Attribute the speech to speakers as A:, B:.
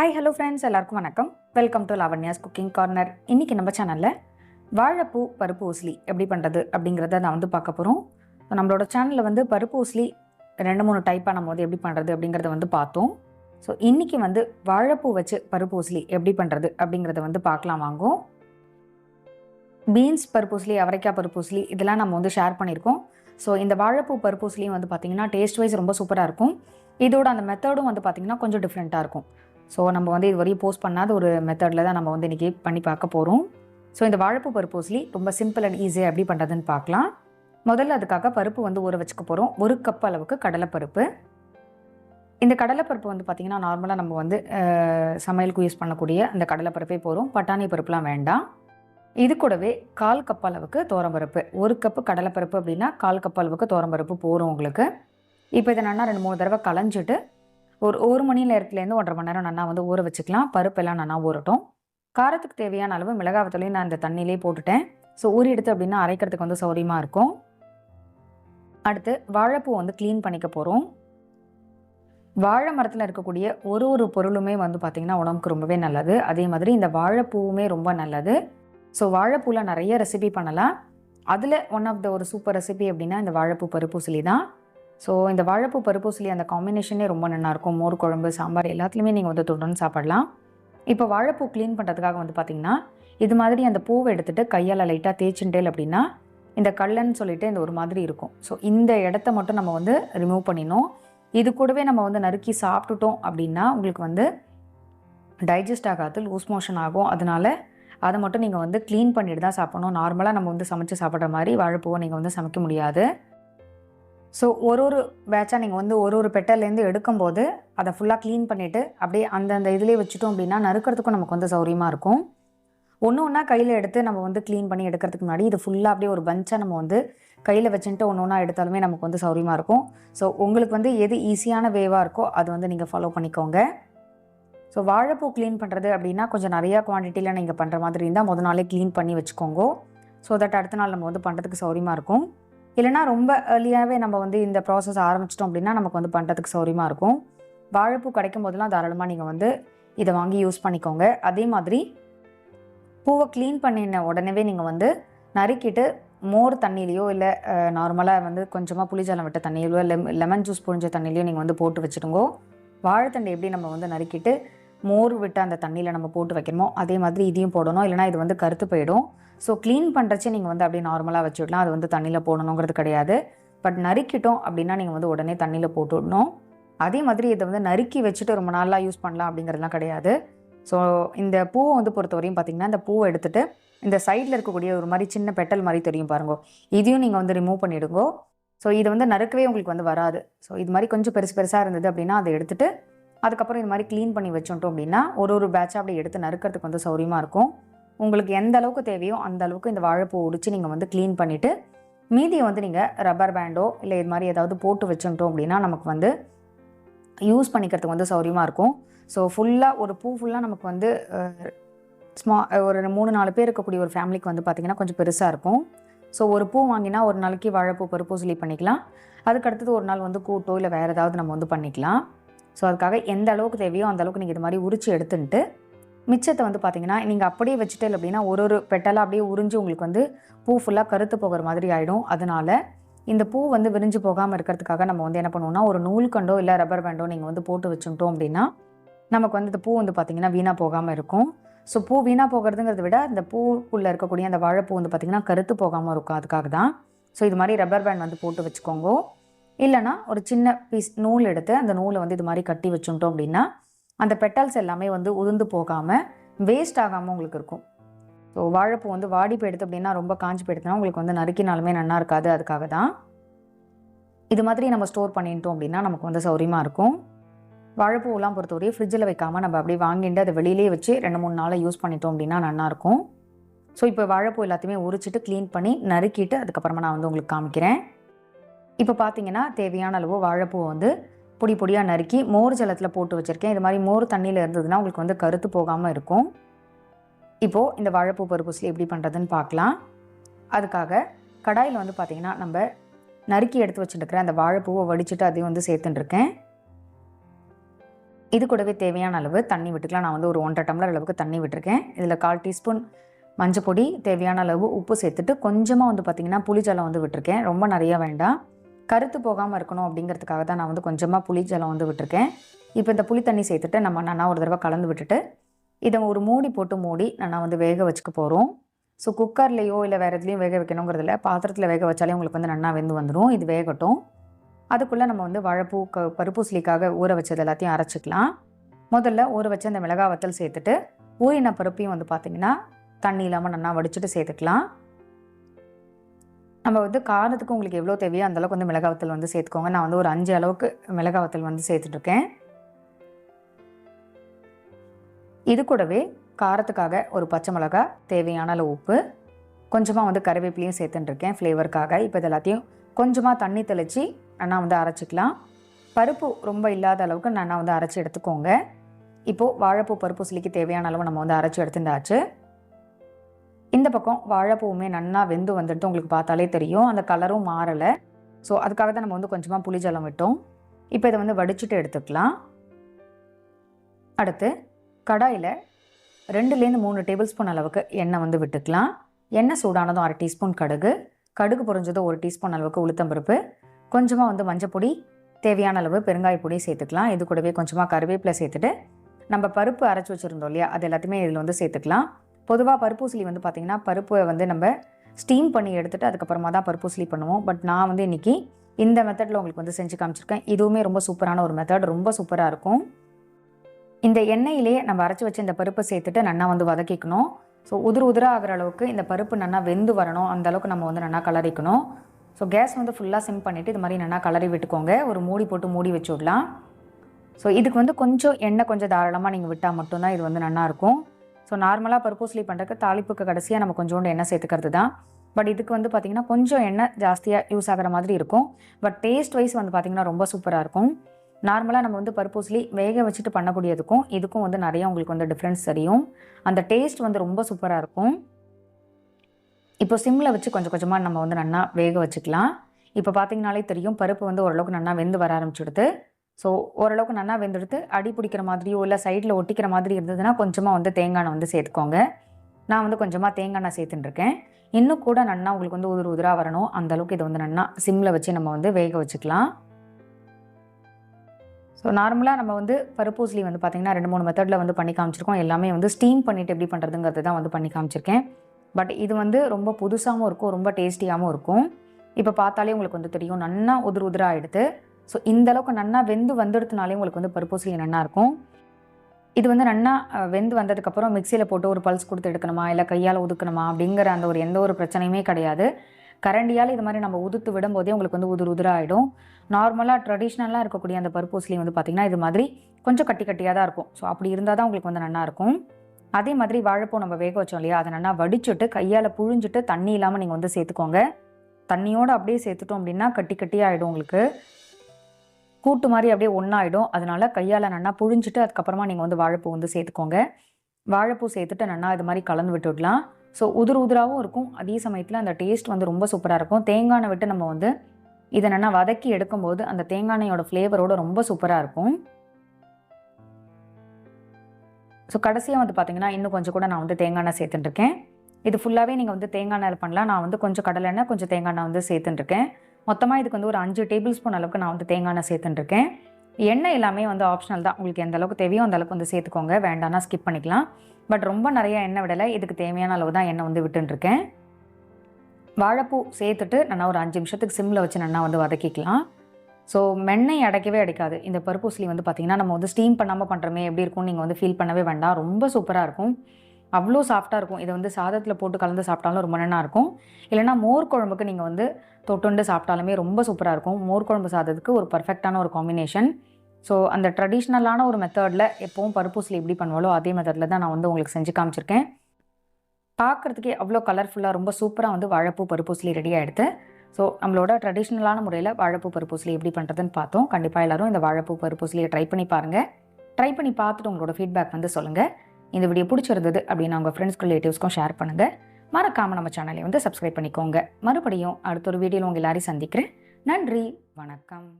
A: Hi hello friends எல்லாருக்கும் வணக்கம். Welcome to Lavanya's cooking corner இன்றைக்கி நம்ம சேனலில் வாழைப்பூ பருப்பு ஊசலி எப்படி பண்ணுறது அப்படிங்கிறத நான் வந்து பார்க்க போகிறோம் நம்மளோட சேனலில் வந்து பருப்பு ஊசலி ரெண்டு மூணு டைப்பாக நம்ம வந்து எப்படி பண்ணுறது அப்படிங்கிறத வந்து பார்த்தோம். ஸோ இன்றைக்கி வந்து வாழைப்பூ வச்சு பருப்பு ஊசலி எப்படி பண்ணுறது அப்படிங்கிறத வந்து பார்க்கலாம் வாங்கும் பீன்ஸ் பருப்பூசலி அவரைக்காய் பருப்பூசலி இதெல்லாம் நம்ம வந்து ஷேர் பண்ணியிருக்கோம். ஸோ இந்த வாழைப்பூ பருப்பூசலியும் வந்து பார்த்திங்கன்னா டேஸ்ட் வைஸ் ரொம்ப சூப்பராக இருக்கும். இதோட அந்த மெத்தடும் வந்து பார்த்திங்கன்னா கொஞ்சம் டிஃப்ரெண்ட்டாக இருக்கும். ஸோ நம்ம வந்து இது வரையும் போஸ்ட் பண்ணாத ஒரு மெத்தடில் தான் நம்ம வந்து இன்றைக்கி பண்ணி பார்க்க போகிறோம் ஸோ இந்த வாழைப்பூ ஓஸ்லி ரொம்ப சிம்பிள் அண்ட் ஈஸியாக எப்படி பண்ணுறதுன்னு பார்க்கலாம். முதல்ல அதுக்காக பருப்பு வந்து ஊற வச்சுக்க போகிறோம் ஒரு கப் அளவுக்கு கடலைப்பருப்பு. இந்த கடலைப்பருப்பு வந்து பார்த்திங்கன்னா நார்மலாக நம்ம வந்து சமையலுக்கு யூஸ் பண்ணக்கூடிய அந்த கடலைப்பருப்பே போகிறோம் பட்டாணி பருப்புலாம் வேண்டாம். இது கூடவே கால் கப் அளவுக்கு தோரம்பருப்பு ஒரு கப்பு கடலைப்பருப்பு அப்படின்னா கால் கப் அளவுக்கு தோரம்பருப்பு போகிறோம் உங்களுக்கு. இப்போ இதை நல்லா ரெண்டு மூணு தடவை களைஞ்சிட்டு ஒரு ஒரு மணி நேரத்துலேருந்து ஒன்றரை மணி நேரம் நல்லா வந்து ஊற வச்சுக்கலாம். பருப்பெல்லாம் நல்லா ஊறட்டும். காரத்துக்கு தேவையான அளவு மிளகாவத்தலையும் நான் இந்த தண்ணியிலே போட்டுட்டேன். ஸோ ஊறி எடுத்து அப்படின்னா அரைக்கிறதுக்கு வந்து சௌரியமாக இருக்கும். அடுத்து வாழைப்பூ வந்து க்ளீன் பண்ணிக்க போகிறோம் வாழை மரத்தில் இருக்கக்கூடிய ஒரு ஒரு பொருளுமே வந்து பார்த்திங்கன்னா உடம்புக்கு ரொம்பவே நல்லது. அதே மாதிரி இந்த வாழைப்பூவுமே ரொம்ப நல்லது. ஸோ வாழைப்பூவில் நிறைய ரெசிபி பண்ணலாம். அதில் ஒன் ஆஃப் த ஒரு சூப்பர் ரெசிபி அப்படின்னா இந்த வாழைப்பூ பருப்பூசலி தான். ஸோ இந்த வாழைப்பூ பருப்பு சொல்லி அந்த காம்பினேஷனே ரொம்ப நல்லாயிருக்கும். மோர் குழம்பு சாம்பார் எல்லாத்துலேயுமே நீங்கள் வந்து தொடர்ந்து சாப்பிடலாம். இப்போ வாழைப்பூ க்ளீன் பண்ணுறதுக்காக வந்து பார்த்திங்கன்னா இது மாதிரி அந்த பூவை எடுத்துகிட்டு கையால் லைட்டாக தேய்ச்சிண்டேல் அப்படின்னா இந்த கல்லன்னு சொல்லிட்டு இந்த ஒரு மாதிரி இருக்கும். ஸோ இந்த இடத்த மட்டும் நம்ம வந்து ரிமூவ் பண்ணினோம் இது கூடவே நம்ம வந்து நறுக்கி சாப்பிட்டுட்டோம் அப்படின்னா உங்களுக்கு வந்து டைஜஸ்ட் ஆகாது லூஸ் மோஷன் ஆகும். அதனால அதை மட்டும் நீங்கள் வந்து க்ளீன் பண்ணிட்டு தான் சாப்பிடணும். நார்மலாக நம்ம வந்து சமைச்சு சாப்பிட்ற மாதிரி வாழைப்பூவை நீங்கள் வந்து சமைக்க முடியாது. ஸோ ஒரு ஒரு பேட்சாக நீங்கள் வந்து ஒரு ஒரு பெட்டர்லேருந்து எடுக்கும்போது அதை ஃபுல்லாக க்ளீன் பண்ணிவிட்டு அப்படியே அந்தந்த இதிலே வச்சுட்டோம் அப்படின்னா நறுக்கிறதுக்கும் நமக்கு வந்து சௌரியமாக இருக்கும். ஒன்று ஒன்றா கையில் எடுத்து நம்ம வந்து க்ளீன் பண்ணி எடுக்கிறதுக்கு முன்னாடி இது ஃபுல்லாக அப்படியே ஒரு பஞ்சாக நம்ம வந்து கையில் வச்சுட்டு ஒன்று ஒன்றா எடுத்தாலுமே நமக்கு வந்து சௌரியமாக இருக்கும். ஸோ உங்களுக்கு வந்து எது ஈஸியான வேவாக இருக்கோ அது வந்து நீங்கள் ஃபாலோ பண்ணிக்கோங்க. ஸோ வாழைப்பூ க்ளீன் பண்ணுறது அப்படின்னா கொஞ்சம் நிறையா குவான்டிட்டியில் நீங்கள் பண்ணுற மாதிரி இருந்தால் முத நாளே க்ளீன் பண்ணி வச்சுக்கோங்க. ஸோ தட் அடுத்த நாள் நம்ம வந்து பண்ணுறதுக்கு சௌரியமாக இருக்கும். இல்லைனா ரொம்ப ஏர்லியாகவே நம்ம வந்து இந்த ப்ராசஸ் ஆரம்பிச்சிட்டோம் அப்படின்னா நமக்கு வந்து பண்ணுறதுக்கு சௌரியமாக இருக்கும். வாழைப்பூ கிடைக்கும் போதெல்லாம் தாராளமாக நீங்கள் வந்து இதை வாங்கி யூஸ் பண்ணிக்கோங்க. அதே மாதிரி பூவை க்ளீன் பண்ணின உடனே நீங்கள் வந்து நறுக்கிட்டு மோர் தண்ணியிலையோ இல்லை நார்மலாக வந்து கொஞ்சமாக புளிஜலம் விட்ட தண்ணியிலையோ லெம் லெமன் ஜூஸ் புழிஞ்ச தண்ணியிலையோ நீங்கள் வந்து போட்டு வச்சுடுங்கோ வாழைத்தண்டை எப்படி நம்ம வந்து நறுக்கிட்டு மோர் விட்டு அந்த தண்ணியில் நம்ம போட்டு வைக்கணுமோ அதே மாதிரி இதையும் போடணும். இல்லைனா இது வந்து கருத்து போயிடும். ஸோ க்ளீன் பண்ணுறச்சே நீங்கள் வந்து அப்படியே நார்மலாக வச்சுடலாம். அது வந்து தண்ணியில் போடணுங்கிறது கிடையாது. பட் நறுக்கிட்டோம் அப்படின்னா நீங்கள் வந்து உடனே தண்ணியில் போட்டு விடணும் அதே மாதிரி இதை வந்து நறுக்கி வச்சுட்டு ரொம்ப நாளாக யூஸ் பண்ணலாம் அப்படிங்கிறதுலாம் கிடையாது. ஸோ இந்த பூவை வந்து பொறுத்தவரையும் பார்த்தீங்கன்னா இந்த பூவை எடுத்துகிட்டு இந்த சைடில் இருக்கக்கூடிய ஒரு மாதிரி சின்ன பெட்டல் மாதிரி தெரியும் பாருங்க. இதையும் நீங்கள் வந்து ரிமூவ் பண்ணிவிடுங்கோ ஸோ இது வந்து நறுக்கவே உங்களுக்கு வந்து வராது. ஸோ இது மாதிரி கொஞ்சம் பெருசு பெருசாக இருந்தது அப்படின்னா அதை எடுத்துகிட்டு அதுக்கப்புறம் இது மாதிரி க்ளீன் பண்ணி வச்சுட்டோம் அப்படின்னா ஒரு ஒரு பேட்சாக அப்படி எடுத்து நறுக்கிறதுக்கு வந்து சௌரியமாக இருக்கும். உங்களுக்கு எந்த அளவுக்கு தேவையோ அந்த அளவுக்கு இந்த வாழைப்பூ உடிச்சு நீங்கள் வந்து க்ளீன் பண்ணிவிட்டு மீதியை வந்து நீங்கள் ரப்பர் பேண்டோ இல்லை இது மாதிரி ஏதாவது போட்டு வச்சுட்டோம் அப்படின்னா நமக்கு வந்து யூஸ் பண்ணிக்கிறதுக்கு வந்து சௌரியமாக இருக்கும். ஸோ ஃபுல்லாக ஒரு பூ ஃபுல்லாக நமக்கு வந்து ஸ்மா ஒரு மூணு நாலு பேர் இருக்கக்கூடிய ஒரு ஃபேமிலிக்கு வந்து பார்த்திங்கன்னா கொஞ்சம் பெருசாக இருக்கும். ஸோ ஒரு பூ வாங்கினா ஒரு நாளைக்கு வாழைப்பூ பருப்பூசலி பண்ணிக்கலாம். அதுக்கடுத்தது ஒரு நாள் வந்து கூட்டோ இல்லை வேறு ஏதாவது நம்ம வந்து பண்ணிக்கலாம். ஸோ அதுக்காக எந்த அளவுக்கு தேவையோ அந்த அளவுக்கு நீங்கள் இது மாதிரி உரிச்சு எடுத்துன்ட்டு மிச்சத்தை வந்து பார்த்தீங்கன்னா நீங்கள் அப்படியே வச்சுட்டு அப்படின்னா ஒரு ஒரு பெட்டலாக அப்படியே உறிஞ்சு உங்களுக்கு வந்து பூ ஃபுல்லாக கருத்து போகிற மாதிரி ஆகிடும் அதனால இந்த பூ வந்து விரிஞ்சு போகாமல் இருக்கிறதுக்காக நம்ம வந்து என்ன பண்ணுவோம்னா ஒரு நூல் கண்டோ இல்லை ரப்பர் பேண்டோ நீங்கள் வந்து போட்டு வச்சுட்டோம் அப்படின்னா நமக்கு வந்து இந்த பூ வந்து பார்த்திங்கன்னா வீணாக போகாமல் இருக்கும். ஸோ பூ வீணாக போகிறதுங்கிறத விட இந்த பூக்குள்ளே இருக்கக்கூடிய அந்த வாழைப்பூ வந்து பார்த்திங்கன்னா கருத்து போகாமல் இருக்கும். அதுக்காக தான் ஸோ இது மாதிரி ரப்பர் பேண்ட் வந்து போட்டு வச்சுக்கோங்க. இல்லைனா ஒரு சின்ன பீஸ் நூல் எடுத்து அந்த நூலை வந்து இது மாதிரி கட்டி வச்சுட்டோம் அப்படின்னா அந்த பெட்டல்ஸ் எல்லாமே வந்து உதிர்ந்து போகாமல் வேஸ்ட் ஆகாமல் உங்களுக்கு இருக்கும். ஸோ வாழைப்பூ வந்து வாடி போயிடுது அப்படின்னா ரொம்ப காஞ்சி போயிடுதுன்னா உங்களுக்கு வந்து நறுக்கினாலுமே நல்லா இருக்காது அதுக்காக தான். இது மாதிரி நம்ம ஸ்டோர் பண்ணிட்டோம் அப்படின்னா நமக்கு வந்து சௌரியமாக இருக்கும். வாழைப்பூவெல்லாம் பொறுத்தவரையும் ஃப்ரிட்ஜில் வைக்காமல் நம்ம அப்படியே வாங்கிட்டு அதை வெளியிலேயே வச்சு ரெண்டு மூணு நாளை யூஸ் பண்ணிட்டோம் அப்படின்னா நல்லாயிருக்கும் ஸோ இப்போ வாழைப்பூ எல்லாத்தையுமே உரிச்சிட்டு க்ளீன் பண்ணி நறுக்கிட்டு அதுக்கப்புறமா நான் வந்து உங்களுக்கு காமிக்கிறேன். இப்போ பார்த்தீங்கன்னா தேவையான அளவு வாழைப்பூவை வந்து பொடி பொடியாக நறுக்கி மோர் ஜலத்தில் போட்டு வச்சுருக்கேன். இது மாதிரி மோர் தண்ணியில் இருந்ததுன்னா உங்களுக்கு வந்து கருத்து போகாமல் இருக்கும். இப்போது இந்த வாழைப்பூ பருப்புசில் எப்படி பண்ணுறதுன்னு பார்க்கலாம் அதுக்காக கடாயில் வந்து பார்த்திங்கன்னா நம்ம நறுக்கி எடுத்து வச்சுட்டுருக்கிற அந்த வாழைப்பூவை வடிச்சுட்டு அதையும் வந்து சேர்த்துட்டுருக்கேன். இது கூடவே தேவையான அளவு தண்ணி விட்டுக்கலாம். நான் வந்து ஒரு ஒன்றரை டம்ளர் அளவுக்கு தண்ணி விட்டுருக்கேன். இதில் கால் டீஸ்பூன் மஞ்சள் பொடி தேவையான அளவு உப்பு சேர்த்துட்டு கொஞ்சமாக வந்து பார்த்திங்கன்னா புளிஜலம் வந்து விட்டுருக்கேன். ரொம்ப நிறையா வேண்டாம். கருத்து போகாமல் இருக்கணும் அப்படிங்கிறதுக்காக தான் நான் வந்து கொஞ்சமாக புளி ஜலம் வந்து விட்டுருக்கேன். இப்போ இந்த புளி தண்ணி சேர்த்துட்டு நம்ம நல்லா ஒரு தடவை கலந்து விட்டுட்டு இதை ஒரு மூடி போட்டு மூடி நான் வந்து வேக வச்சுக்க போகிறோம் ஸோ குக்கர்லேயோ இல்லை வேறு எதுலேயும் வேக வைக்கணுங்கிறதுல பாத்திரத்தில் வேக வச்சாலே உங்களுக்கு வந்து நல்லா வெந்து வந்துடும் இது வேகட்டும். அதுக்குள்ளே நம்ம வந்து வாழைப்பூ க பருப்பூசலிக்காக ஊற வச்சது எல்லாத்தையும் அரைச்சிக்கலாம். முதல்ல ஊற வச்ச அந்த மிளகாய் வத்தல் சேர்த்துட்டு ஊறின பருப்பையும் வந்து பார்த்திங்கன்னா தண்ணி இல்லாமல் நல்லா வடிச்சிட்டு சேர்த்துக்கலாம். நம்ம வந்து காரத்துக்கு உங்களுக்கு எவ்வளோ தேவையோ அந்தளவுக்கு வந்து மிளகாய் வத்தல் வந்து சேர்த்துக்கோங்க. நான் வந்து ஒரு அஞ்சு அளவுக்கு மிளகா வத்தல் வந்து சேர்த்துட்ருக்கேன் இது கூடவே காரத்துக்காக ஒரு பச்சை மிளகா தேவையான அளவு உப்பு கொஞ்சமாக வந்து கருவேப்பிலையும் சேர்த்துட்டுருக்கேன் ஃப்ளேவருக்காக இப்போ இது எல்லாத்தையும் கொஞ்சமாக தண்ணி தெளித்து நான் வந்து அரைச்சிக்கலாம். பருப்பு ரொம்ப இல்லாத அளவுக்கு நான் வந்து அரைச்சி எடுத்துக்கோங்க. இப்போது வாழைப்பூ பருப்பு சிலிக்கு தேவையான அளவு நம்ம வந்து அரைச்சி எடுத்துட்டாச்சு. இந்த பக்கம் வாழைப்பூவுமே நல்லா வெந்து வந்துட்டு உங்களுக்கு பார்த்தாலே தெரியும். அந்த கலரும் மாறலை. ஸோ அதுக்காக தான் நம்ம வந்து கொஞ்சமாக புளிஜலம் விட்டோம். இப்போ இதை வந்து வடிச்சிட்டு எடுத்துக்கலாம். அடுத்து கடாயில் ரெண்டுலேருந்து மூணு டேபிள் ஸ்பூன் அளவுக்கு எண்ணெய் வந்து விட்டுக்கலாம். எண்ணெய் சூடானதும் அரை டீஸ்பூன் கடுகு. கடுகு பொரிஞ்சதும் ஒரு டீஸ்பூன் அளவுக்கு உளுத்தம்பருப்பு கொஞ்சமாக வந்து மஞ்சப்பொடி தேவையான அளவு பெருங்காய பொடி சேர்த்துக்கலாம். இது கூடவே கொஞ்சமாக கருவேப்பிலை சேர்த்துட்டு நம்ம பருப்பு அரைச்சி வச்சுருந்தோம் இல்லையா அது எல்லாத்தையுமே இதில் வந்து சேர்த்துக்கலாம். பொதுவாக பருப்பூசலி வந்து பார்த்திங்கன்னா பருப்பை வந்து நம்ம ஸ்டீம் பண்ணி எடுத்துகிட்டு அதுக்கப்புறமா தான் பருப்பூசலி பண்ணுவோம். பட் நான் வந்து இன்றைக்கி இந்த மெத்தடில் உங்களுக்கு வந்து செஞ்சு காமிச்சிருக்கேன். இதுவுமே ரொம்ப சூப்பரான ஒரு மெத்தட் ரொம்ப சூப்பராக இருக்கும். இந்த எண்ணெயிலேயே நம்ம அரைச்சி வச்சு இந்த பருப்பை சேர்த்துட்டு நல்லா வந்து வதக்கிக்கணும். ஸோ உதிர உதிராக ஆகிற அளவுக்கு இந்த பருப்பு நல்லா வெந்து வரணும். அந்த அளவுக்கு நம்ம வந்து நல்லா கலரிக்கணும். ஸோ கேஸ் வந்து ஃபுல்லாக சிம் பண்ணிவிட்டு இது மாதிரி நல்லா கலரி விட்டுக்கோங்க. ஒரு மூடி போட்டு மூடி வச்சு விடலாம். ஸோ இதுக்கு வந்து கொஞ்சம் எண்ணெய் கொஞ்சம் தாராளமாக நீங்கள் விட்டால் மட்டும்தான் இது வந்து நல்லாயிருக்கும் ஸோ நார்மலாக பர்போஸ்லி பண்ணுறக்கு தாளிப்புக்கு கடைசியாக நம்ம கொஞ்சோண்டு எண்ணெய் சேர்த்துக்கிறது தான் பட் இதுக்கு வந்து பார்த்திங்கன்னா கொஞ்சம் எண்ணெய் ஜாஸ்தியாக யூஸ் ஆகிற மாதிரி இருக்கும். பட் டேஸ்ட் வைஸ் வந்து பார்த்திங்கன்னா ரொம்ப சூப்பராக இருக்கும். நார்மலாக நம்ம வந்து பருப்பூசலி வேக வச்சுட்டு பண்ணக்கூடியதுக்கும் இதுக்கும் வந்து நிறைய உங்களுக்கு வந்து டிஃப்ரென்ஸ் தெரியும். அந்த டேஸ்ட் வந்து ரொம்ப சூப்பராக இருக்கும். இப்போ சிம்மில் வச்சு கொஞ்சம் கொஞ்சமாக நம்ம வந்து நல்லா வேக வச்சுக்கலாம். இப்போ பார்த்தீங்கனாலே தெரியும் பருப்பு வந்து ஓரளவுக்கு நல்லா வெந்து வர ஆரம்பிச்சுடுது. ஸோ ஓரளவுக்கு நல்லா வெந்தெடுத்து அடி பிடிக்கிற மாதிரியோ இல்லை சைடில் ஒட்டிக்கிற மாதிரி இருந்ததுன்னா கொஞ்சமாக வந்து தேங்காய் வந்து சேர்த்துக்கோங்க. நான் வந்து கொஞ்சமாக தேங்காய் சேர்த்துட்டுருக்கேன். இன்னும் கூட நன்னா உங்களுக்கு வந்து உதிர் உதிராக வரணும். அந்தளவுக்கு இதை வந்து நன்னா சிம்மில் வச்சு நம்ம வந்து வேக வச்சுக்கலாம். ஸோ நார்மலாக நம்ம வந்து பருப்பூசலி வந்து பார்த்திங்கன்னா ரெண்டு மூணு மெத்தடில் வந்து பண்ணி காமிச்சிருக்கோம். எல்லாமே வந்து ஸ்டீம் பண்ணிவிட்டு எப்படி பண்ணுறதுங்கிறது தான் வந்து பண்ணி காமிச்சிருக்கேன். பட் இது வந்து ரொம்ப புதுசாகவும் இருக்கும் ரொம்ப டேஸ்டியாகவும் இருக்கும். இப்போ பார்த்தாலே உங்களுக்கு வந்து தெரியும் நன்னா உதிர் உதிராக எடுத்து ஸோ இந்தளவுக்கு நன்னா வெந்து வந்துடுத்துனாலே உங்களுக்கு வந்து பருப்பூசலி நன்னா இருக்கும். இது வந்து நன்னா வெந்து வந்ததுக்கப்புறம் மிக்சியில் போட்டு ஒரு பல்ஸ் கொடுத்து எடுக்கணுமா? இல்லை கையால் ஒதுக்கணுமா? அப்படிங்கிற அந்த ஒரு எந்த ஒரு பிரச்சனையுமே கிடையாது. கரண்டியால் இது மாதிரி நம்ம உதுத்து விடும்போதே உங்களுக்கு வந்து உதிர் உதிராகிடும் நார்மலாக ட்ரெடிஷ்னலாக இருக்கக்கூடிய அந்த பருப்பூசலி வந்து பார்த்திங்கன்னா இது மாதிரி கொஞ்சம் கட்டி கட்டியாக தான் இருக்கும். ஸோ அப்படி இருந்தால் தான் உங்களுக்கு வந்து நல்லா இருக்கும். அதே மாதிரி வாழைப்பூ நம்ம வேக வச்சோம் இல்லையா? அதை நல்லா வடிச்சுட்டு கையால் புழிஞ்சிட்டு தண்ணி இல்லாமல் நீங்கள் வந்து சேர்த்துக்கோங்க. தண்ணியோடு அப்படியே சேர்த்துட்டோம் அப்படின்னா கட்டி கட்டியாக ஆகிடும் உங்களுக்கு. கூட்டு மாதிரி அப்படியே ஒன்றாயிடும் அதனால கையால் நல்லா புழிஞ்சிட்டு அதுக்கப்புறமா நீங்கள் வந்து வாழைப்பூ வந்து சேர்த்துக்கோங்க. வாழைப்பூ சேர்த்துட்டு நல்லா இது மாதிரி கலந்து விட்டுடலாம். ஸோ உதிர் உதிராகவும் இருக்கும். அதே சமயத்தில் அந்த டேஸ்ட் வந்து ரொம்ப சூப்பராக இருக்கும். தேங்காய் விட்டு நம்ம வந்து இதை நல்லா வதக்கி எடுக்கும்போது அந்த தேங்காய் ஃப்ளேவரோட ரொம்ப சூப்பராக இருக்கும். ஸோ கடைசியாக வந்து பார்த்தீங்கன்னா இன்னும் கொஞ்சம் கூட நான் வந்து தேங்காய் எண்ணெய் சேர்த்துட்டுருக்கேன் இது ஃபுல்லாகவே நீங்கள் வந்து தேங்காய் எண்ணெய் பண்ணலாம். நான் வந்து கொஞ்சம் கடலை எண்ணெய் கொஞ்சம் தேங்காய் எண்ணெய் வந்து சேர்த்துட்டுருக்கேன் மொத்தமாக இதுக்கு வந்து ஒரு அஞ்சு டேபிள் ஸ்பூன் அளவுக்கு நான் வந்து தேங்காய் எண்ணெய் சேர்த்துட்டுருக்கேன். எண்ணெய் எல்லாமே வந்து ஆப்ஷனல் தான். உங்களுக்கு எந்த அளவுக்கு தேவையோ அந்த அளவுக்கு வந்து சேர்த்துக்கோங்க. வேண்டாம்னா ஸ்கிப் பண்ணிக்கலாம். பட் ரொம்ப நிறைய எண்ணெய் விடலை. இதுக்கு தேவையான அளவு தான் எண்ணெய் வந்து விட்டுருக்கேன் வாழைப்பூ சேர்த்துட்டு நல்லா ஒரு அஞ்சு நிமிஷத்துக்கு சிம்மில் வச்சு நல்லா வந்து வதக்கிக்கலாம். ஸோ மெண்ணெய் அடைக்கவே அடைக்காது. இந்த பருப்பூசலி வந்து பார்த்திங்கன்னா நம்ம வந்து ஸ்டீம் பண்ணாமல் பண்ணுறமே எப்படி இருக்கும்னு நீங்கள் வந்து ஃபீல் பண்ணவே வேண்டாம். ரொம்ப சூப்பராக இருக்கும். அவ்வளோ சாஃப்டாக இருக்கும். இதை வந்து சாதத்தில் போட்டு கலந்து சாப்பிட்டாலும் ரொம்ப நல்லா இருக்கும். இல்லைனா மோர் குழம்புக்கு நீங்கள் வந்து தொட்டுண்டு சாப்பிட்டாலுமே ரொம்ப சூப்பராக இருக்கும். மோர் குழம்பு சாதத்துக்கு ஒரு பர்ஃபெக்டான ஒரு காம்பினேஷன் ஸோ அந்த ட்ரெடிஷ்னலான ஒரு மெத்தடில் எப்போவும் பருப்பூசில் எப்படி பண்ணுவாலோ அதே மெத்தடில் தான் நான் வந்து உங்களுக்கு செஞ்சு காமிச்சிருக்கேன். பார்க்குறதுக்கே அவ்வளோ கலர்ஃபுல்லாக ரொம்ப சூப்பராக வந்து வாழைப்பூ பருப்பூசிலி ரெடி ஆகிடுது ஸோ நம்மளோட ட்ரெடிஷ்னலான முறையில் வாழைப்பூ பருப்பூசிலி எப்படி பண்ணுறதுன்னு பார்த்தோம். கண்டிப்பாக எல்லோரும் இந்த வாழைப்பூ பருப்பூசிலியை ட்ரை பண்ணி பாருங்கள் ட்ரை பண்ணி பார்த்துட்டு உங்களோட ஃபீட்பேக் வந்து சொல்லுங்கள் இந்த வீடியோ பிடிச்சிருந்தது அப்படின்னு உங்கள் ஃப்ரெண்ட்ஸ் ரிலேட்டிவ்ஸ்க்கும் ஷேர் பண்ணுங்கள் மறக்காமல் நம்ம சேனலை வந்து சப்ஸ்கிரைப் பண்ணிக்கோங்க. மறுபடியும் அடுத்த ஒரு வீடியோவில் உங்கள் எல்லாரையும் சந்திக்கிறேன். நன்றி. வணக்கம்.